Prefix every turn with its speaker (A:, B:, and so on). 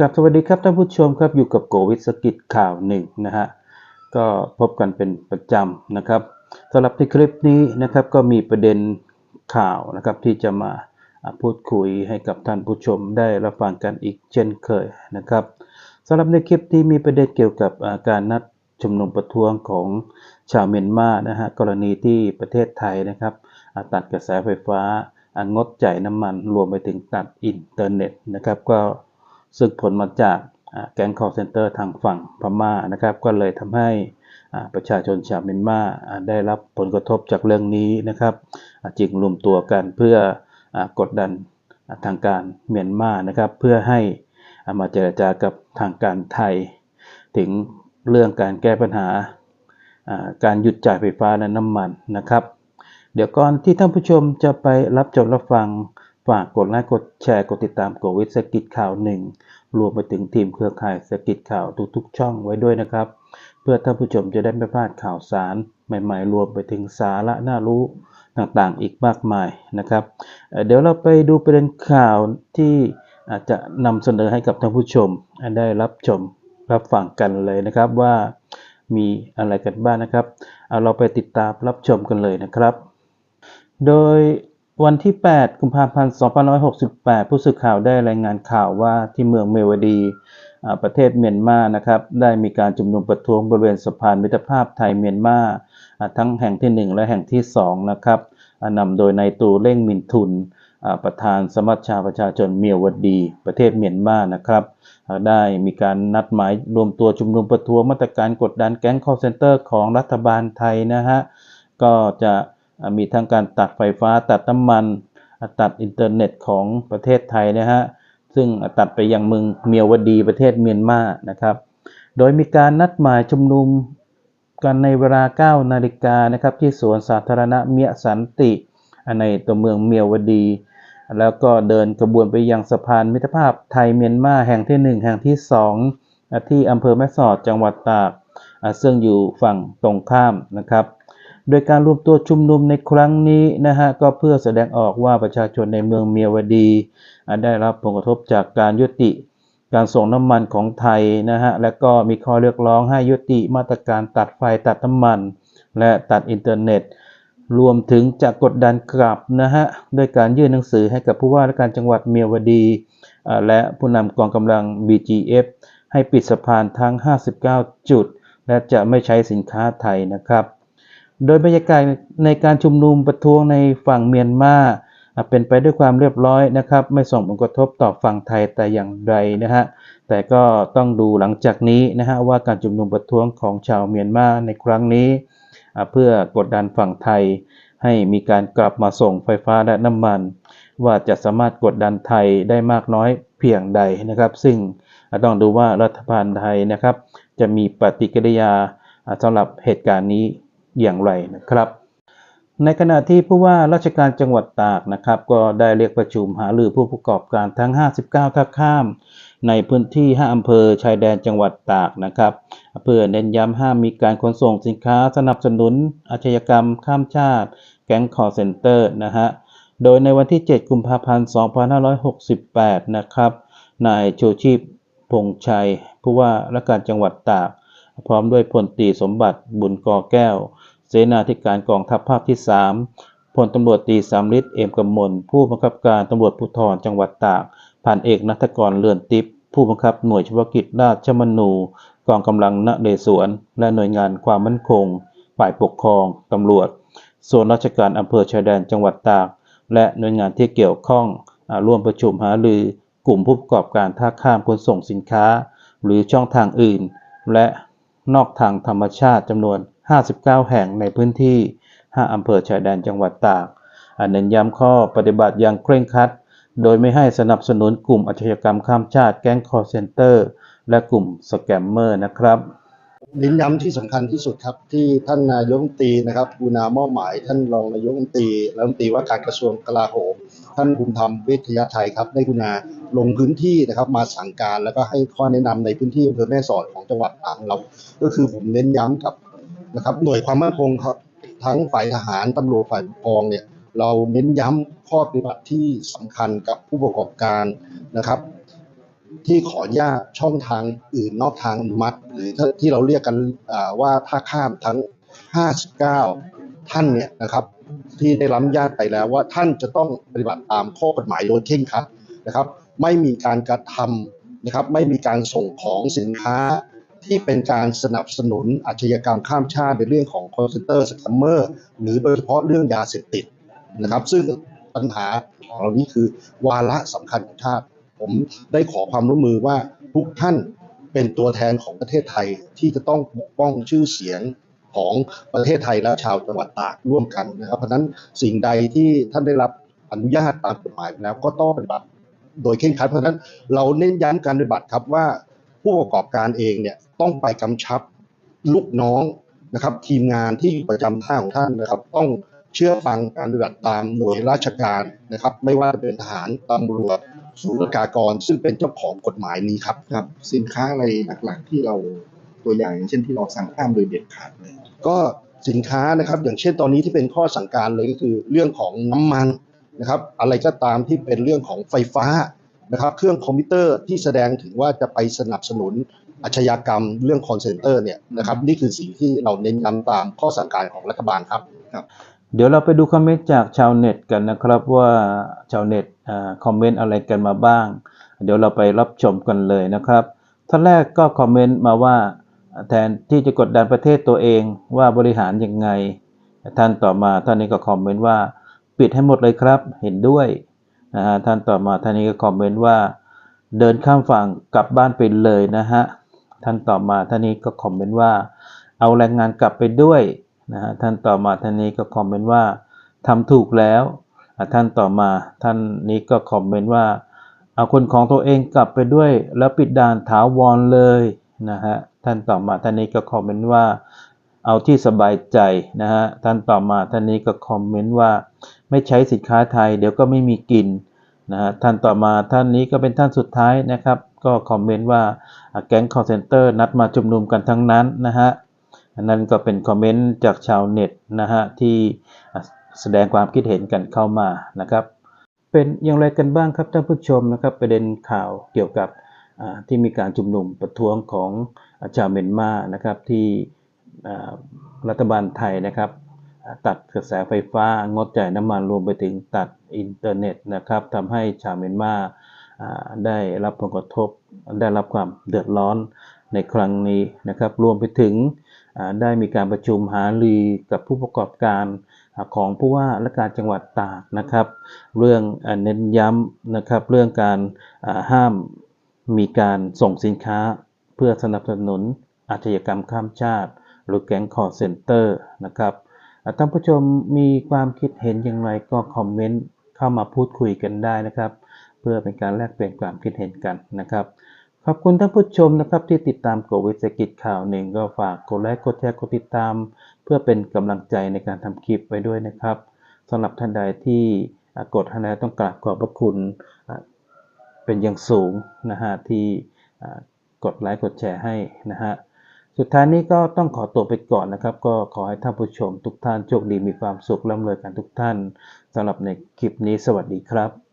A: ครับสวัสดีครับท่านผู้ชมครับอยู่กับโกวิทสกิจข่าวหนึ่งนะฮะก็พบกันเป็นประจำนะครับสำหรับในคลิปนี้นะครับก็มีประเด็นข่าวนะครับที่จะมาพูดคุยให้กับท่านผู้ชมได้รับฟังกันอีกเช่นเคยนะครับสำหรับในคลิปนี้มีประเด็นเกี่ยวกับการนัดชุมนุมประท้วงของชาวเมียนมานะฮะกรณีที่ประเทศไทยนะครับอ่าตัดกระแสไฟฟ้าอ่างดจ่ายน้ำมันรวมไปถึงตัดอินเทอร์เน็ตนะครับก็ ซึ่งผลมาจากแก๊ง call center ทางฝั่งพม่านะครับ ก็เลยทำให้ประชาชนชาวเมียนมาได้รับผลกระทบจากเรื่องนี้นะครับจึงรวมตัวกันเพื่ออกดดันทางการเมียนมานะครับ เพื่อให้มาเจรจากับทางการไทย ถึงเรื่องการแก้ปัญหาอ่าการหยุดจ่ายไฟฟ้าและน้ำมันนะครับ เดี๋ยวก่อนที่ท่านผู้ชมจะไปรับชมรับฟัง ฝากกดไลค์กดแชร์กดติดตามกดวิสกิจข่าวหนึ่งรวมไปถึงทีมเครือข่ายสกิจข่าวทุกๆ ช่องไว้ด้วยนะครับ เพื่อท่านผู้ชมจะได้ไม่พลาดข่าวสารใหม่ๆ รวมไปถึงสาระน่ารู้ต่างๆ อีกมากมายนะครับเเดี๋ยวเราไปดูประเด็นข่าวที่อาจจะนำเสนอให้กับท่านผู้ชมได้รับชมรับฟังกันเลยนะครับว่ามีอะไรกันบ้างนะครับ เอาเราไปติดตามรับชมกันเลยนะครับ โดย วันที่ 8 กุมภาพันธ์ 2568 ผู้สื่อข่าวได้รายงานข่าวว่าที่เมืองเมวดี ประเทศเมียนมานะครับ ได้มีการชุมนุมประท้วงบริเวณสะพานมิตรภาพไทยเมียนมา ทั้งแห่งทีหนึ่1 และแห่งที่ 2 นะครับนำโดยนายตูเร่งมินทุน ประธานสมัชชาประชาชนเมียวดี ประเทศเมียนมา นะครับ ได้มีการนัดหมายรวมตัวชุมนุมประท้วงมาตรการกดดันแก๊ง call center ของรัฐบาลไทยนะฮะ ก็จะ มีทั้งการตัดไฟฟ้าตัดน้ำมันตัดอินเทอร์เน็ตของประเทศไทยนะฮะซึ่งตัดไปยังเมืองเมียวดีประเทศเมียนมานะครับ โดยมีการนัดหมายชุมนุมกันในเวลา 9 นาฬิกานะครับที่สวนสาธารณะเมียสันติในตัวเมืองเมียวดี แล้วก็เดินกระบวนไปยังสะพานมิตรภาพไทยเมียนมาแห่งที่ 1 แห่งที่2อ่าที่อำเภอแม่สอดจังหวัดตากซึ่งอยู่ฝั่งตรงข้ามนะครับ โดยการรวมตัวชุมนุมในครั้งนี้นะฮะก็เพื่อแสดงออกว่าประชาชนในเมืองเมียวดีอ่าได้รับผลกระทบจากการยุติ การส่งน้ำมันของไทยนะฮะและก็มีข้อเรียกร้องให้ยุติมาตรการตัดไฟตัดน้ำมัน และตัดอินเทอร์เน็ต รวมถึงจะกดดันกลับนะฮะด้วยการยื่นหนังสือให้กับผู้ว่าราชการจังหวัดเมียวดี และผู้นำกองกำลัง BGF ให้ปิดสะพานทั้ง 59 จุด และจะไม่ใช้สินค้าไทยนะครับ โดยบรรยากาศในการชุมนุมประท้วงในฝั่งเมียนมาเป็นไปด้วยความเรียบร้อยนะครับ ไม่ส่งผลกระทบต่อฝั่งไทยแต่อย่างใดนะฮะแต่ก็ต้องดูหลังจากนี้นะฮะว่าการชุมนุมประท้วงของชาวเมียนมาในครั้งนี้ เพื่อกดดันฝั่งไทย ให้มีการกลับมาส่งไฟฟ้าและน้ำมัน ว่าจะสามารถกดดันไทยได้มากน้อยเพียงใดนะครับ ซึ่งต้องดูว่ารัฐบาลไทยนะครับ จะมีปฏิกิริยาสำหรับเหตุการณ์นี้ อย่างไรนะครับ ในขณะที่ผู้ว่าราชการจังหวัดตากนะครับ ก็ได้เรียกประชุมหารือผู้ประกอบการทั้ง 59ท่าข้าม ในพื้นที่ 5 อำเภอชายแดนจังหวัดตากนะครับเพื่อเน้นย้ำห้ามมีการขนส่งสินค้าสนับสนุน อาชญากรรม ข้ามชาติ แก๊งคอร์เซนเตอร์นะฮะโดยในวันที่ 7 กุมภาพันธ์ 2568 นะครับ นายโชชีพพงชัย ผู้ว่าราชการจังหวัดตาก พร้อมด้วยพลตีสมบัติบุญกอแก้ว เสนาธิการกองทัพภาคที่ 3พลตำรวจตีสามฤทธิ์เอมกำมล ผู้บังคับการตำรวจภูธรจังหวัดตากผ่านเอกนัทกรเลือนติปผู้บังคับหน่วยเฉพาะกิจราชมนู กองกำลังนเรศวร และหน่วยงานความมั่นคง ฝ่ายปกครองตำรวจ ส่วนราชการอำเภอชายแดนจังหวัดตาก และหน่วยงานที่เกี่ยวข้องอร่วมประชุมหารือกลุ่มผู้ประกอบการท่าข้ามขนส่งสินค้า หรือช่องทางอื่น และนอกทางธรรมชาติจำนวน 59 แห่งในพื้นที่ 5 อำเภอชายแดนจังหวัดตากอ่าเน้นย้ำข้อปฏิบัติอย่างเคร่งครัด โดยไม่ให้สนับสนุนกลุ่มอาชญากรรมข้ามชาติแก๊งคอร์เซนเตอร์ และกลุ่มสแกมเมอร์นะครับ
B: เน้นย้ำที่สำคัญที่สุดครับที่ท่านนายกรัฐมนตรีนะครับกุณามอบหมาย ท่านรองนายกรัฐมนตรีรัฐมนตรีว่าการกระทรวงกลาโหม ท่านภูมิธรรมเวชยชัยครับได้กุณาลงพื้นที่นะครับมาสั่งการแล้วก็ให้ข้อแนะนำในพื้นที่อำเภอแม่สอดของจังหวัดตากเรา ก็คือผมเน้นย้ำกับ นะครับหน่วยความมั่นคงครับทั้งฝ่ายทหารตำรวจฝ่ายปกครองเนี่ยเราเน้นย้ำข้อปฏิบัติที่สำคัญกับผู้ประกอบการนะครับ ที่ขออนุญาตช่องทางอื่นนอกทางอนุมัติ หรือที่เราเรียกกันอ่าว่าถ้าข้ามทั้ง 59 ท่านเนี่ยนะครับที่ได้รับอนุญาตไปแล้วว่าท่านจะต้องปฏิบัติตามข้อกฎหมายโดยเคร่งครัดนะครับ ไม่มีการกระทำนะครับไม่มีการส่งของสินค้า ที่เป็นการสนับสนุนอาชญากรรมข้ามชาติในเรื่องของคอนเซนเตอร์สแกมเมอร์หรือโดยเฉพาะเรื่องยาเสพติดนะครับ ซึ่งปัญหาของเรานี้คือวาระสำคัญของชาติ ผมได้ขอความร่วมมือว่าทุกท่านเป็นตัวแทนของประเทศไทยที่จะต้องปกป้องชื่อเสียงของประเทศไทยและชาวจังหวัดตากร่วมกันนะครับ เพราะนั้นสิ่งใดที่ท่านได้รับอนุญาตตามกฎหมายแล้วก็ต้องปฏิบัติโดยเคร่งครัดเพราะฉะนั้นเราเน้นย้ำการปฏิบัติครับว่าผู้ประกอบการเองเนี่ย ต้องไปกำชับลูกน้องนะครับ ทีมงานที่อยู่ประจำท่าของท่านนะครับ ต้องเชื่อฟังการปฏิบัติตามหน่วยราชการนะครับ ไม่ว่าจะเป็นทหารตำรวจศูนย์รากร ซึ่งเป็นเจ้าของกฎหมายนี้ครับ
C: ครับสินค้าอะไรหลักๆที่เราตัวอย่างอย่างเช่นที่เราสั่งห้ามโดยเด็ดขาดเลย
B: ก็สินค้านะครับ อย่างเช่นตอนนี้ที่เป็นข้อสั่งการเลยก็คือเรื่องของน้ำมันนะครับ อะไรก็ตามที่เป็นเรื่องของไฟฟ้า นะครับเครื่องคอมพิวเตอร์ที่แสดงถึงว่าจะไปสนับสนุนอาชญากรรมเรื่องคอนเซนเตอร์เนี่ยนะครับนี่คือสิ่งที่เราเน้นย้ำตามข้อสั่งการของรัฐบาลครับ
A: เดี๋ยวเราไปดูคอมเมนต์จากชาวเน็ตกันนะครับว่าชาวเน็ตคอมเมนต์อะไรกันมาบ้าง เดี๋ยวเราไปรับชมกันเลยนะครับท่านแรกก็คอมเมนต์มาว่าแทนที่จะกดดันประเทศตัวเองว่าบริหารยังไง ท่านต่อมาท่านนี้ก็คอมเมนต์ว่า ปิดให้หมดเลยครับเห็นด้วย นะฮะท่านต่อมาท่านนี้ก็คอมเมนต์ว่า เดินข้ามฝั่งกลับบ้านไปเลยนะฮะท่านต่อมาท่านนี้ก็คอมเมนต์ว่า เอาแรงงานกลับไปด้วยนะฮะท่านต่อมาท่านนี้ก็คอมเมนต์ว่าทำถูกแล้วท่านต่อมาท่านนี้ก็คอมเมนต์ว่าเอาคนของตัวเองกลับไปด้วย แล้วปิดด่านถาวรเลยนะฮะท่านต่อมาท่านนี้ก็คอมเมนต์ว่า เอาที่สบายใจนะฮะท่านต่อมาท่านนี้ก็คอมเมนต์ว่าไม่ใช้สินค้าไทย เดี๋ยวก็ไม่มีกินนะฮะท่านต่อมาท่านนี้ก็เป็นท่านสุดท้ายนะครับ ก็คอมเมนต์ว่าแก๊งคอร์เซนเตอร์นัดมาชุมนุมกันทั้งนั้นนะฮะนนั้นก็เป็นคอมเมนต์จากชาวเน็ตนะฮะที่แสดงความคิดเห็นกันเข้ามานะครับเป็นอย่างไรกันบ้างครับท่านผู้ชมนะครับประเด็นข่าวเกี่ยวกับที่มีการชุมนุมประท้วงของชาวเมียนมานะครับที่ รัฐบาลไทยนะครับ ตัดกระแสไฟฟ้างดจ่ายน้ำมันรวมไปถึงตัดอินเทอร์เน็ตนะครับทำให้ชาวเมียนมาได้รับผลกระทบได้รับความเดือดร้อนในครั้งนี้นะครับ รวมไปถึงได้มีการประชุมหารือกับผู้ประกอบการของผู้ว่าราชการจังหวัดตากนะครับ เรื่องเน้นย้ำนะครับเรื่องการห้ามมีการส่งสินค้าเพื่อสนับสนุนอาชญากรรมข้ามชาติ หรือแก๊งคอร์เซนเตอร์นะครับท่านผู้ชมมีความคิดเห็นอย่างไรก็คอมเมนต์เข้ามาพูดคุยกันได้นะครับ เพื่อเป็นการแลกเปลี่ยนความคิดเห็นกันนะครับขอบคุณท่านผู้ชมนะครับที่ติดตามโกวิสกิจข่าวหนึ่งก็ฝากกดไลค์กดแชร์กดติดตาม เพื่อเป็นกำลังใจในการทำคลิปไปด้วยนะครับสำหรับท่านใดที่กดให้แล้วต้องกราบขอบพระคุณเป็นอย่างสูงนะฮะที่กดไลค์กดแชร์ให้นะฮะ สุดท้ายนี้ก็ต้องขอตัวไปก่อนนะครับ ก็ขอให้ท่านผู้ชมทุกท่านโชคดีมีความสุขร่ำรวยกันทุกท่านสำหรับในคลิปนี้สวัสดีครับ